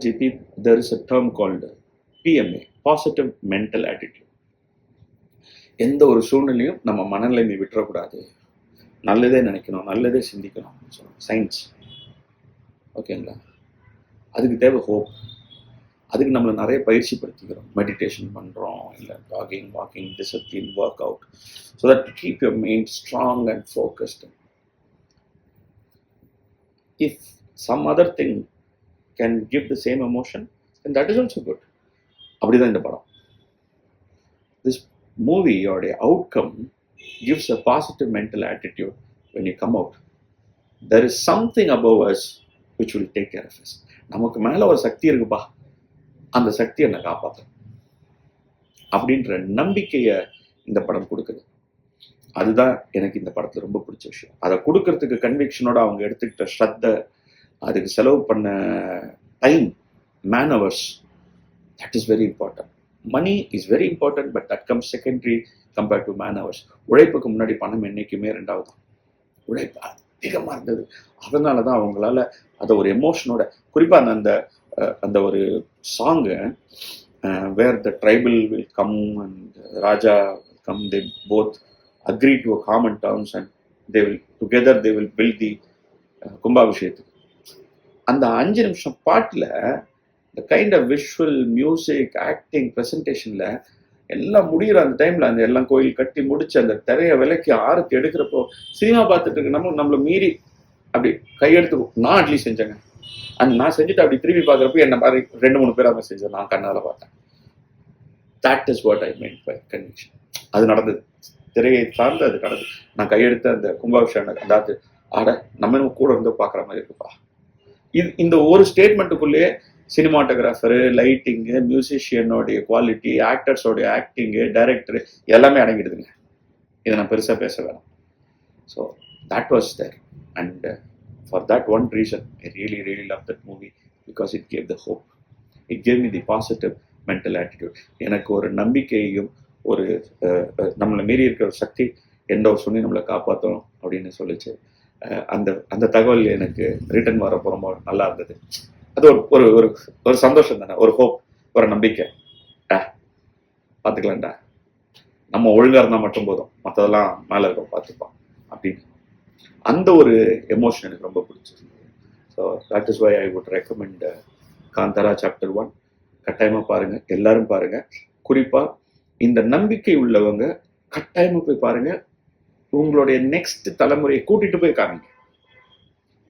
GP, there is a term called PMA, positive mental attitude. எந்த ஒரு சூழ்நிலையும் நம்ம மனநிலைமை விட்டுறக்கூடாது. நல்லதே நினைக்கணும் நல்லதே சிந்திக்கணும் சயின்ஸ் ஓகேங்களா அதுக்கு தேவை ஹோப் அதுக்கு நம்மளை நிறைய பயிற்சி படுத்திக்கிறோம். மெடிடேஷன் பண்ணுறோம் இல்லை jogging walking discipline work out so that keep your mind strong and focused if some other thing can give the same emotion and that is also good அப்படிதான் இந்த படம். This மூவியோடைய outcome gives a positive mental attitude when you come out there is something above us which will take care of us நமக்கு மேலே ஒரு சக்தி இருக்குப்பா. அந்த சக்தி என்னை காப்பாற்றும் அப்படின்ற நம்பிக்கையை இந்த படம் கொடுக்குது. அதுதான் எனக்கு இந்த படத்தில் ரொம்ப பிடிச்ச விஷயம். அதை கொடுக்கறதுக்கு கன்விக்ஷனோட அவங்க எடுத்துக்கிட்ட ஸ்ரத்தை அதுக்கு செலவு பண்ண time man hours that is very important money is very important but that come secondary compared to man hours உழைப்புக்கு முன்னாடி பணம் என்றைக்குமே ரெண்டாவது. உழைப்பு அதிகமாக இருந்தது. அதனால தான் அவங்களால அதை ஒரு எமோஷனோட குறிப்பாக அந்த அந்த அந்த ஒரு song where the tribal will come and raja come they both agree to a common terms and they will together they will build the கும்பாபிஷேகத்துக்கு. அந்த அஞ்சு நிமிஷம் பாட்டில் இந்த kind of visual music acting ப்ரெசன்டேஷனில் எல்லாம் முடிகிற அந்த டைமில் அந்த எல்லாம் கோயில் கட்டி முடிச்சு அந்த திரையை விலைக்கு ஆரத்தி எடுக்கிறப்போ சினிமா பார்த்துட்டு இருக்க நம்ம நம்மளை மீறி அப்படி கையெடுத்து நான் அட்லீஸ்ட் செஞ்சேங்க. அந்த நான் செஞ்சுட்டு அப்படி திரும்பி பார்க்குறப்ப என்ன மாதிரி ரெண்டு மூணு பேர் அவங்க செஞ்சேன் நான் கண்ணால் பார்த்தேன். That is what I mean by conviction அது நடந்தது. திரையை சார்ந்து அது நடந்தது. நான் கையெடுத்த அந்த கும்பாபிஷேகம் அதாவது ஆட நம்ம கூட இருந்து பார்க்குற மாதிரி இருக்குப்பா. இது இந்த ஒரு ஸ்டேட்மெண்ட்டுக்குள்ளேயே சினிமாட்டோகிராஃபரு லைட்டிங்கு மியூசிஷியனோடைய குவாலிட்டி ஆக்டர்ஸோடைய ஆக்டிங்கு டைரக்டரு எல்லாமே அடங்கிடுதுங்க. இதை நான் பெருசாக பேச வேணாம். So that was there and for that one reason I really really love that movie because it gave the hope it gave me the positive mental attitude எனக்கு ஒரு நம்பிக்கையையும் ஒரு uh, uh, நம்மளை மீறி இருக்கிற ஒரு சக்தி எந்த ஒரு சொல்லி நம்மளை காப்பாற்றணும் அப்படின்னு சொல்லிச்சு. அந்த அந்த தகவல் எனக்கு ரிட்டர்ன் வரப்போ ரொம்ப நல்லா இருந்தது. அது ஒரு ஒரு ஒரு ஒரு சந்தோஷம் தானே ஒரு ஹோப் ஒரு நம்பிக்கை. டா பார்த்துக்கலாம்டா நம்ம ஒழுங்காக இருந்தால் மட்டும் போதும். மற்றதெல்லாம் மேலே இருக்க பார்த்துப்போம் அப்படின்னு. அந்த ஒரு எமோஷன் எனக்கு ரொம்ப பிடிச்சிருந்தது. So that is why I would recommend Kantara chapter one கட்டாயமாக பாருங்கள் எல்லாரும் பாருங்கள் குறிப்பாக இந்த நம்பிக்கை உள்ளவங்க கட்டாயமாக போய் பாருங்கள் உங்களுடைய நெக்ஸ்ட் தலைமுறையை கூட்டிட்டு போய் காமிங்க.